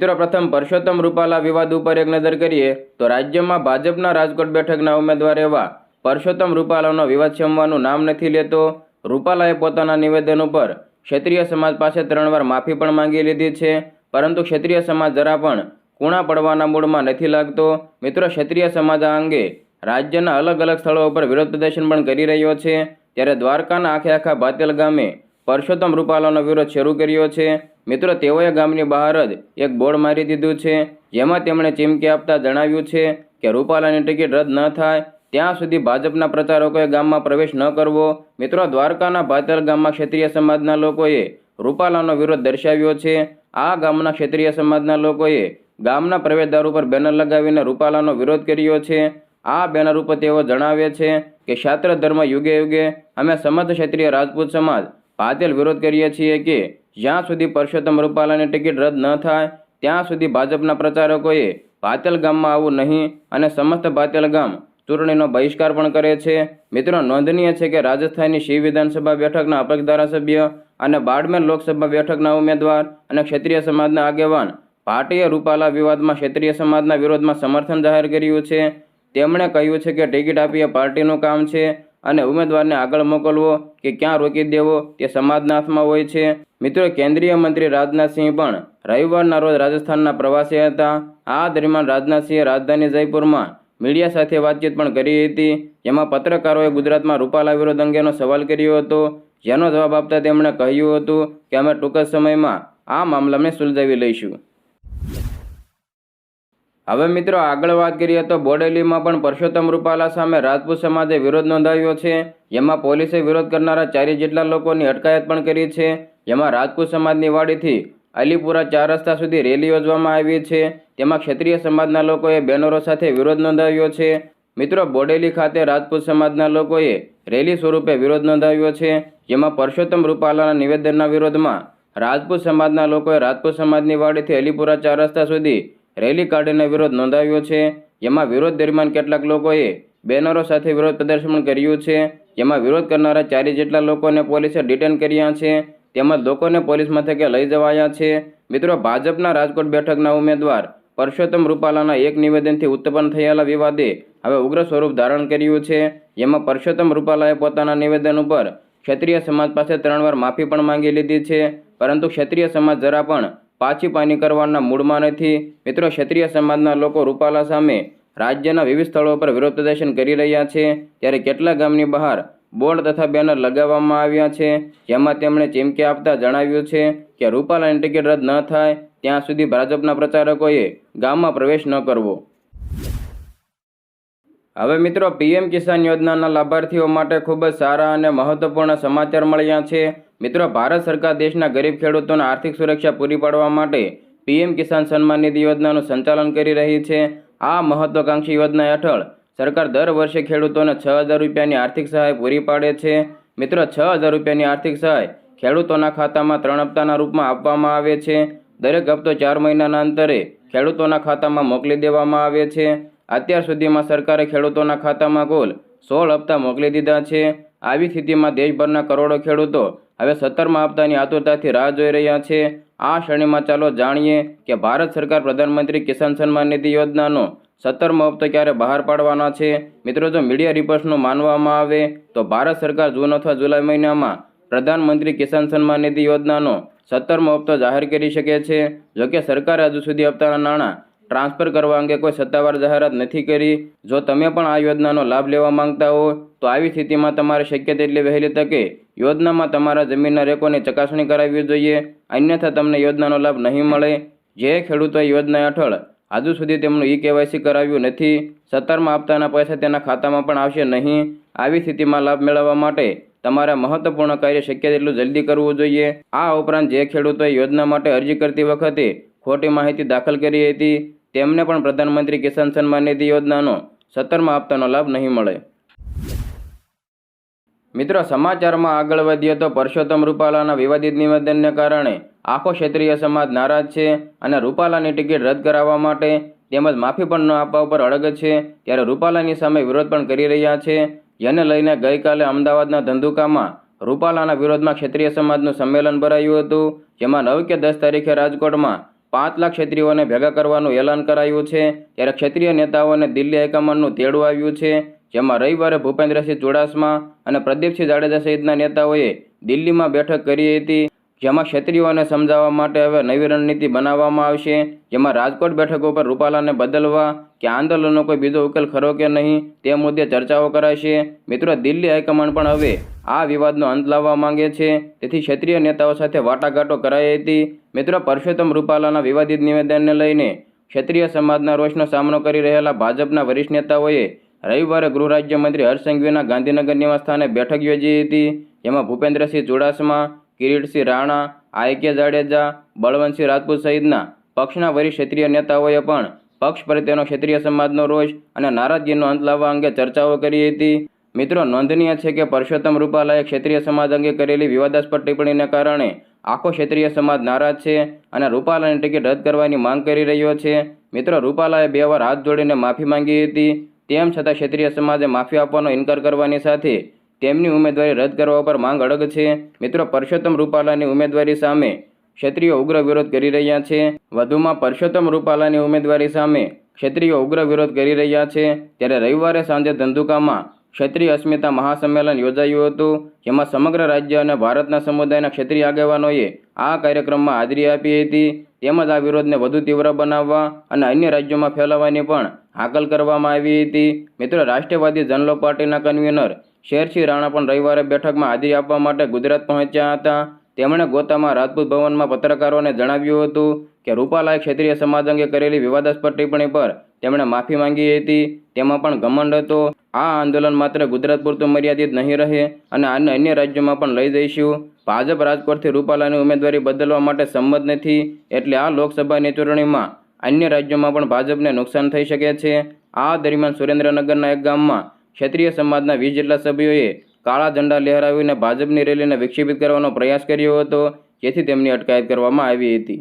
મિત્રો, પ્રથમ પરસોત્તમ રૂપાલા વિવાદ ઉપર એક નજર કરીએ તો રાજ્યમાં ભાજપના રાજકોટ બેઠકના ઉમેદવાર એવા પરસોત્તમ રૂપાલાનો વિવાદ શમવાનું નામ નથી લેતો. રૂપાલાએ પોતાના નિવેદન ઉપર ક્ષત્રિય સમાજ પાસે ત્રણ વાર માફી પણ માંગી લીધી છે. પરંતુ ક્ષત્રિય સમાજ જરા પણ કૂણા પડવાના મૂળમાં નથી લાગતો. મિત્રો, ક્ષત્રિય સમાજ આ અંગે રાજ્યના અલગ અલગ સ્થળો ઉપર વિરોધ પ્રદર્શન પણ કરી રહ્યો છે. ત્યારે દ્વારકાના આખે આખા ભાતેલ ગામે પરસોત્તમ રૂપાલાનો વિરોધ શરૂ કર્યો છે. મિત્રો, તેઓએ ગામની બહાર જ એક બોર્ડ મારી દીધું છે. જેમાં તેમણે ચીમકી આપતા જણાવ્યું છે કે રૂપાલાની ટિકિટ રદ ન થાય, ત્યાં સુધી ભાજપના પ્રચારકોએ ગામમાં પ્રવેશ ન કરવો. મિત્રો, દ્વારકાના ભાતર ગામમાં ક્ષત્રિય સમાજના લોકોએ રૂપાલાનો વિરોધ દર્શાવ્યો છે. આ ગામના ક્ષત્રિય સમાજના લોકોએ ગામના પ્રવેશદ્વાર ઉપર બેનર લગાવીને રૂપાલાનો વિરોધ કર્યો છે. આ બેનર ઉપર તેઓ જણાવે છે કે ક્ષાત્ર ધર્મ યુગે યુગે અમે સમજ ક્ષત્રિય રાજપૂત સમાજ ભાતેલ વિરોધ કરીએ છીએ કે જ્યાં સુધી પરસોત્તમ રૂપાલાની ટિકિટ રદ ન થાય, ત્યાં સુધી ભાજપના પ્રચારકોએ પાતેલ ગામમાં આવવું નહીં અને સમસ્ત પાતેલ ગામ ચૂંટણીનો બહિષ્કાર પણ કરે છે. મિત્રો, નોંધનીય છે કે રાજસ્થાનની શિવ વિધાનસભા બેઠકના અપક્ષ ધારાસભ્ય અને બાડમેર લોકસભા બેઠકના ઉમેદવાર અને ક્ષેત્રીય સમાજના આગેવાન ભાટીએ રૂપાલા વિવાદમાં ક્ષેત્રીય સમાજના વિરોધમાં સમર્થન જાહેર કર્યું છે. તેમણે કહ્યું છે કે ટિકિટ આપી એ પાર્ટીનું કામ છે. અને ઉમેદવારને આગળ મોકલવો કે ક્યાં રોકી દેવો તે સમાજના હાથમાં હોય છે. મિત્રો, કેન્દ્રીય મંત્રી રાજનાથસિંહ પણ રવિવારના રોજ રાજસ્થાનના પ્રવાસે હતા. આ દરમિયાન રાજનાથસિંહે રાજધાની જયપુરમાં મીડિયા સાથે વાતચીત પણ કરી હતી. જેમાં પત્રકારોએ ગુજરાતમાં રૂપાલા વિરોધ અંગેનો સવાલ કર્યો હતો. જેનો જવાબ આપતા તેમણે કહ્યું હતું કે, અમે ટૂંક જ સમયમાં આ મામલાને સુલઝાવી લઈશું. હવે મિત્રો આગળ વાત કરીએ તો બોડેલીમાં પણ પરસોત્તમ રૂપાલા સામે રાજપૂત સમાજે વિરોધ નોંધાવ્યો છે. જેમાં પોલીસે વિરોધ કરનારા ચારી જેટલા લોકોની અટકાયત પણ કરી છે. જેમાં રાજપૂત સમાજની વાડીથી અલીપુરા ચાર રસ્તા સુધી રેલી યોજવામાં આવી છે. તેમાં ક્ષત્રિય સમાજના લોકોએ બેનરો સાથે વિરોધ નોંધાવ્યો છે. મિત્રો બોડેલી ખાતે રાજપૂત સમાજના લોકોએ રેલી સ્વરૂપે વિરોધ નોંધાવ્યો છે. જેમાં પરસોત્તમ રૂપાલાના નિવેદનના વિરોધમાં રાજપૂત સમાજના લોકોએ રાજપૂત સમાજની વાડીથી અલીપુરા ચાર રસ્તા સુધી રેલી કાઢીને વિરોધ નોંધાવ્યો છે. જેમાં વિરોધ દરમિયાન કેટલાક લોકોએ બેનરો સાથે વિરોધ પ્રદર્શન કર્યું છે. જેમાં વિરોધ કરનારા ચારી જેટલા લોકોને પોલીસે ડિટેન કર્યા છે. તેમજ લોકોને પોલીસ મથકે લઈ જવાયા છે. મિત્રો, ભાજપના રાજકોટ બેઠકના ઉમેદવાર પરસોત્તમ રૂપાલાના એક નિવેદનથી ઉત્પન્ન થયેલા વિવાદે હવે ઉગ્ર સ્વરૂપ ધારણ કર્યું છે. જેમાં પરસોત્તમ રૂપાલાએ પોતાના નિવેદન ઉપર ક્ષત્રિય સમાજ પાસે ત્રણ વાર માફી પણ માંગી લીધી છે. પરંતુ ક્ષત્રિય સમાજ જરા પણ પાછી પાની કરવાના મૂડમાં નથી. મિત્રો, ક્ષત્રિય સમાજના લોકો રૂપાલા સામે રાજ્યના વિવિધ સ્થળો પર વિરોધ પ્રદર્શન કરી રહ્યા છે. ત્યારે કેટલા ગામની બહાર બોર્ડ તથા બેનર લગાવવામાં આવ્યા છે? જેમાં તેમણે ચીમકી આપતા જણાવ્યું છે કે રૂપાલાની ટિકિટ રદ ન થાય, ત્યાં સુધી ભાજપના પ્રચારકોએ ગામમાં પ્રવેશ ન કરવો. હવે મિત્રો, પીએમ કિસાન યોજનાના લાભાર્થીઓ માટે ખૂબ જ સારા અને મહત્વપૂર્ણ સમાચાર મળ્યા છે. મિત્રો, ભારત સરકાર દેશના ગરીબ ખેડૂતોને આર્થિક સુરક્ષા પૂરી પાડવા માટે પીએમ કિસાન સન્માન નિધિ યોજનાનું સંચાલન કરી રહી છે. આ મહત્વાકાંક્ષી યોજના હેઠળ સરકાર દર વર્ષે ખેડૂતોને છ હજાર રૂપિયાની આર્થિક સહાય પૂરી પાડે છે. મિત્રો, છ હજાર રૂપિયાની આર્થિક સહાય ખેડૂતોના ખાતામાં ત્રણ હપ્તાના રૂપમાં આપવામાં આવે છે. દરેક હપ્તો ચાર મહિનાના અંતરે ખેડૂતોના ખાતામાં મોકલી દેવામાં આવે છે. અત્યાર સુધીમાં સરકારે ખેડૂતોના ખાતામાં કુલ સોળ હપ્તા મોકલી દીધા છે. આવી સ્થિતિમાં દેશભરના કરોડો ખેડૂતો હવે સત્તરમા હપ્તાની આતુરતાથી રાહ જોઈ રહ્યા છે. આ શ્રેણીમાં ચાલો જાણીએ કે ભારત સરકાર પ્રધાનમંત્રી કિસાન સન્માન નિધિ યોજનાનો સત્તરમો હપ્તો ક્યારે બહાર પાડવાના છે? મિત્રો, જો મીડિયા રિપોર્ટ્સનું માનવામાં આવે તો ભારત સરકાર જૂન અથવા જુલાઈ મહિનામાં પ્રધાનમંત્રી કિસાન સન્માન નિધિ યોજનાનો સત્તરમો હપ્તો જાહેર કરી શકે છે. જોકે સરકારે હજુ સુધી હપ્તાના નાણાં ટ્રાન્સફર કરવા અંગે કોઈ સત્તાવાર જાહેરાત નથી કરી. જો તમે પણ આ યોજનાનો લાભ લેવા માંગતા હો, તો આવી સ્થિતિમાં તમારે શક્ય તેટલી વહેલી તકે યોજનામાં તમારા જમીનના રેકોની ચકાસણી કરાવવી જોઈએ. અન્યથા તમને યોજનાનો લાભ નહીં મળે. જે ખેડૂતોએ યોજના હેઠળ હજુ સુધી તેમનું ઈ કેવાયસી કરાવ્યું નથી, સત્તરમાં આપતાના પૈસા તેના ખાતામાં પણ આવશે નહીં. આવી સ્થિતિમાં લાભ મેળવવા માટે તમારે મહત્વપૂર્ણ કાર્ય શક્ય તેટલું જલ્દી કરવું જોઈએ. આ ઉપરાંત જે ખેડૂતોએ યોજના માટે અરજી કરતી વખતે ખોટી માહિતી દાખલ કરી હતી તેમને પણ પ્રધાનમંત્રી કિસાન સન્માન નિધિ યોજનાનો સત્તરમાં હપ્તાનો લાભ નહીં મળે. મિત્રો, સમાચારમાં આગળ વધીએ તો પરસોત્તમ રૂપાલાના વિવાદિત નિવેદનને કારણે આખો ક્ષેત્રીય સમાજ નારાજ છે અને રૂપાલાની ટિકિટ રદ કરાવવા માટે તેમજ માફી પણ ન આપવા ઉપર અડગ છે ત્યારે રૂપાલાની સામે વિરોધ પણ કરી રહ્યા છે. જેને લઈને ગઈકાલે અમદાવાદના ધંધુકામાં રૂપાલાના વિરોધમાં ક્ષેત્રીય સમાજનું સંમેલન ભરાયું હતું, જેમાં નવ કે દસ તારીખે રાજકોટમાં પાંચ લાખ ક્ષત્રિયોને ભેગા કરવાનું એલાન કરાયું છે. ત્યારે ક્ષત્રિય નેતાઓને દિલ્હી હાઈકમાન્ડનું તેડું આવ્યું છે. જેમાં રવિવારે ભૂપેન્દ્રસિંહ ચુડાસમા અને પ્રદીપસિંહ જાડેજા સહિતના નેતાઓએ દિલ્હીમાં બેઠક કરી હતી. જેમાં ક્ષત્રિયોને સમજાવવા માટે હવે નવી રણનીતિ બનાવવામાં આવશે. જેમાં રાજકોટ બેઠક ઉપર રૂપાલાને બદલવા કે આંદોલનનો કોઈ બીજો ઉકેલ ખરો કે નહીં, તે મુદ્દે ચર્ચાઓ કરાશે. મિત્રો, દિલ્હી હાઈકમાન્ડ પણ હવે આ વિવાદનો અંત લાવવા માંગે છે. તેથી ક્ષત્રિય નેતાઓ સાથે વાટાઘાટો કરાઈ હતી. મિત્રો, પરસોત્તમ રૂપાલાના વિવાદિત નિવેદનને લઈને ક્ષત્રિય સમાજના રોષનો સામનો કરી રહેલા ભાજપના વરિષ્ઠ નેતાઓએ રવિવારે ગૃહ રાજ્યમંત્રી હર્ષ સંઘવીના ગાંધીનગર નિવાસસ્થાને બેઠક યોજી હતી. જેમાં ભૂપેન્દ્રસિંહ ચુડાસમા કિરીટસિંહ રાણા આઈકે જાડેજા, બળવંતસિંહ રાજપૂત સહિતના પક્ષના વરિષ્ઠ ક્ષેત્રીય નેતાઓએ પણ પક્ષ પ્રત્યેનો ક્ષેત્રીય સમાજનો રોષ અને નારાજગીનો અંત લાવવા અંગે ચર્ચાઓ કરી હતી. મિત્રો, નોંધનીય છે કે પરસોત્તમ રૂપાલાએ ક્ષેત્રીય સમાજ અંગે કરેલી વિવાદાસ્પદ ટિપ્પણીને કારણે આખો ક્ષેત્રીય સમાજ નારાજ છે અને રૂપાલાની ટિકિટ રદ કરવાની માંગ કરી રહ્યો છે. મિત્રો, રૂપાલાએ બે વાર હાથ જોડીને માફી માંગી હતી. તેમ છતાં ક્ષેત્રીય સમાજે માફી આપવાનો ઇનકાર કરવાની સાથે તેમની ઉમેદવારી રદ કરવા પર માંગ અડગ છે. મિત્રો, પરસોત્તમ રૂપાલાની ઉમેદવારી સામે ક્ષત્રિયો ઉગ્ર વિરોધ કરી રહ્યા છે. વધુમાં પરસોત્તમ રૂપાલાની ઉમેદવારી સામે ક્ષત્રિયો ઉગ્ર વિરોધ કરી રહ્યા છે. ત્યારે રવિવારે સાંજે ધંધુકામાં ક્ષત્રિય અસ્મિતા મહાસંમેલન યોજાયું હતું. જેમાં સમગ્ર રાજ્ય અને ભારતના સમુદાયના ક્ષત્રિય આગેવાનોએ આ કાર્યક્રમમાં હાજરી આપી હતી. તેમજ આ વિરોધને વધુ તીવ્ર બનાવવા અને અન્ય રાજ્યોમાં ફેલાવવાની પણ હાકલ કરવામાં આવી હતી. મિત્રો, રાષ્ટ્રવાદી જનલો પાર્ટીના કન્વીનર શેરસિંહ રાણા પણ રવિવારે બેઠકમાં હાજરી આપવા માટે ગુજરાત પહોંચ્યા હતા. તેમણે ગોતામાં રાજપૂત ભવનમાં પત્રકારોને જણાવ્યું હતું કે રૂપાલાએ ક્ષેત્રીય સમાજ અંગે કરેલી વિવાદાસ્પદ ટિપ્પણી પર તેમણે માફી માંગી હતી. તેમાં પણ ઘમંડ હતો. આ આંદોલન માત્ર ગુજરાત પૂરતું મર્યાદિત નહીં રહે અને આને અન્ય રાજ્યોમાં પણ લઈ જઈશું. ભાજપ રાજકોટથી રૂપાલાની ઉમેદવારી બદલવા માટે સંમત નથી એટલે આ લોકસભાની ચૂંટણીમાં અન્ય રાજ્યોમાં પણ ભાજપને નુકસાન થઈ શકે છે. આ દરમિયાન સુરેન્દ્રનગરના એક ગામમાં ક્ષત્રિય સમાજના વીસ જેટલા સભ્યોએ કાળા ઝંડા લહેરાવીને ભાજપની રેલીને વિક્ષેપિત કરવાનો પ્રયાસ કર્યો હતો, જેથી તેમની અટકાયત કરવામાં આવી હતી.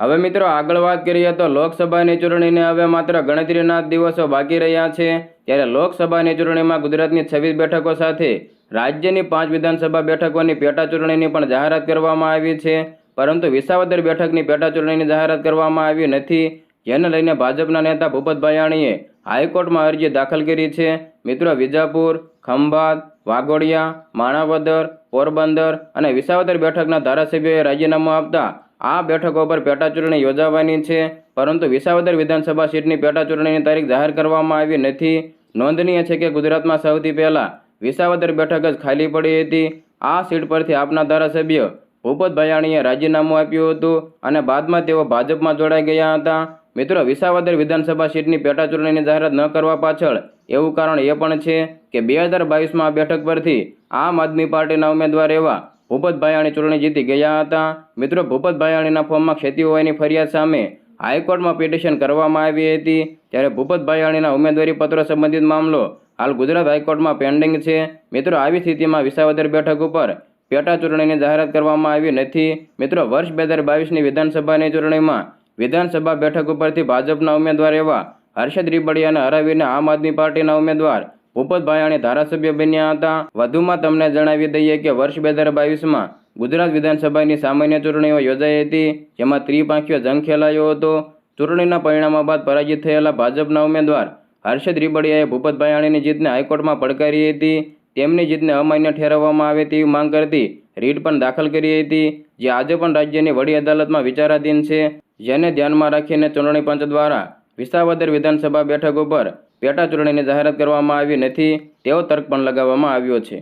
હવે મિત્રો આગળ વાત કરીએ તો લોકસભાની ચૂંટણીને હવે માત્ર ગણતરીના દિવસો બાકી રહ્યા છે. ત્યારે લોકસભાની ચૂંટણીમાં ગુજરાતની છવ્વીસ બેઠકો સાથે રાજ્યની પાંચ વિધાનસભા બેઠકોની પેટા ચૂંટણીની પણ જાહેરાત કરવામાં આવી છે. પરંતુ વિસાવદર બેઠકની પેટા ચૂંટણીની જાહેરાત કરવામાં આવી નથી. જેને લઈને ભાજપના નેતા ભૂપત ભાયાણીએ હાઈકોર્ટમાં અરજી દાખલ કરી છે. મિત્રો, વિજાપુર, ખંભાત, વાઘોડિયા, માણાવદર, પોરબંદર અને વિસાવદર બેઠકના ધારાસભ્યોએ રાજીનામું આપતા આ બેઠકો પર પેટાચૂંટણી યોજાવાની છે. પરંતુ વિસાવદર વિધાનસભા સીટની પેટાચૂંટણીની તારીખ જાહેર કરવામાં આવી નથી. નોંધનીય છે કે ગુજરાતમાં સૌથી પહેલાં વિસાવદર બેઠક જ ખાલી પડી હતી. આ સીટ પરથી આપના ધારાસભ્ય ભૂપત ભયાણીએ રાજીનામું આપ્યું હતું અને બાદમાં તેઓ ભાજપમાં જોડાઈ ગયા હતા. મિત્રો, વિસાવદર વિધાનસભા સીટની પેટા ચૂંટણીની જાહેરાત ન કરવા પાછળ એવું કારણ એ પણ છે કે બે હજાર બાવીસમાં આ બેઠક પરથી આમ આદમી પાર્ટીના ઉમેદવાર એવા ભૂપત ભાયાણી ચૂંટણી જીતી ગયા હતા. મિત્રો ભૂપત ભાયાણીના ફોર્મમાં ખેતી હોવાની ફરિયાદ સામે હાઈકોર્ટમાં પિટિશન કરવામાં આવી હતી. ત્યારે ભૂપત ભાયાણીના ઉમેદવારી પત્રો સંબંધિત મામલો હાલ ગુજરાત હાઈકોર્ટમાં પેન્ડિંગ છે. મિત્રો, આવી સ્થિતિમાં વિસાવદર બેઠક ઉપર પેટા ચૂંટણીની જાહેરાત કરવામાં આવી નથી. મિત્રો, વર્ષ બે હજાર બાવીસની વિધાનસભાની ચૂંટણીમાં વિધાનસભા બેઠક ઉપરથી ભાજપના ઉમેદવાર એવા હર્ષદ રીબડિયાને હરાવીને આમ આદમી પાર્ટીના ઉમેદવાર ભૂપત ધારાસભ્ય બન્યા હતા. વધુમાં તમને જણાવી દઈએ કે વર્ષ બે હજાર બાવીસમાં ગુજરાત વિધાનસભાની સામાન્ય ચૂંટણીઓ યોજાઈ હતી, જેમાં ત્રિપાંખીયો જંગ ખેલાયો હતો. ચૂંટણીના પરિણામો બાદ પરાજિત થયેલા ભાજપના ઉમેદવાર હર્ષદ રીબડિયાએ ભૂપત ભાયાણીની જીતને હાઈકોર્ટમાં પડકારી હતી. તેમની જીતને અમાન્ય ઠેરવવામાં આવે તેવી માંગ કરતી રીટ પણ દાખલ કરી હતી, જે આજે પણ રાજ્યની વડી અદાલતમાં વિચારાધીન છે. જેને ધ્યાનમાં રાખીને ચૂંટણી પંચ દ્વારા વિસાવદર વિધાનસભા બેઠક ઉપર પેટા ચૂંટણીની જાહેરાત કરવામાં આવી નથી, તેવો તર્ક પણ લગાવવામાં આવ્યો છે.